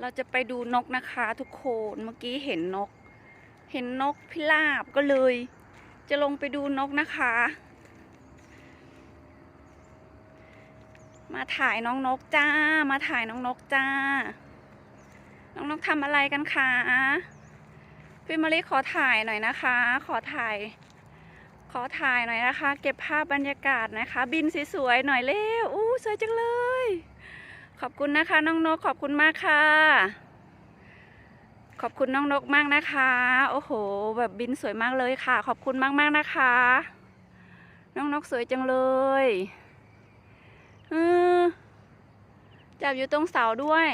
เราจะไปดูนกนะคะทุกคน เมื่อกี้เห็นนก เห็นนกพิราบก็เลย จะลงไปดูนกนะคะ มาถ่ายน้องนกจ้า มาถ่ายน้องนกจ้า น้องนกทำอะไรกันคะพี่มารีขอถ่ายหน่อยนะคะ ขอถ่าย ขอถ่ายหน่อยนะคะ เก็บภาพบรรยากาศนะคะ บินสวยๆหน่อยเร็วอู้สวยจังเลย ขอบคุณนะคะน้องนกขอบคุณมากค่ะ ขอบคุณน้องนกมากนะคะ โอ้โห แบบบินสวยมากเลยค่ะ ขอบคุณมากๆนะคะ น้องนกสวยจังเลยเออจับอยู่ตรงเสาด้วย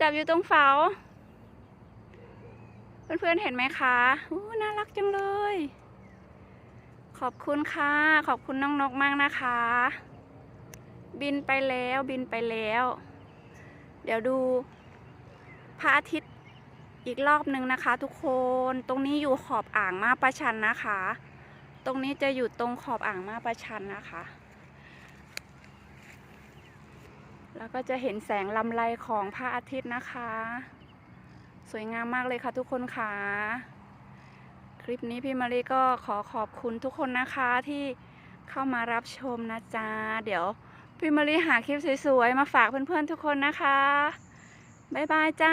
จับอยู่ตรงเสาเพื่อนๆเห็นไหมคะอู้น่ารักจังเลย ขอบคุณค่ะ ขอบคุณน้องนกมากนะคะ บินไปแล้วบินไปแล้ว เดี๋ยวดูพระอาทิตย์อีกรอบหนึ่งนะคะ ทุกคนตรงนี้อยู่ขอบอ่างมาประชันนะคะ ตรงนี้จะอยู่ตรงขอบอ่างมาประชันนะคะ แล้วก็จะเห็นแสงลำไรของพระอาทิตย์นะคะ สวยงามมากเลยค่ะทุกคนค่ะคลิปนี้พี่มารีก็ขอขอบคุณทุกคนนะคะที่เข้ามารับชมนะจ๊ะเดี๋ยว พี่มารีหาคลิปสวยๆ มาฝากเพื่อนๆทุกคนนะคะ บ๊ายบายจ้า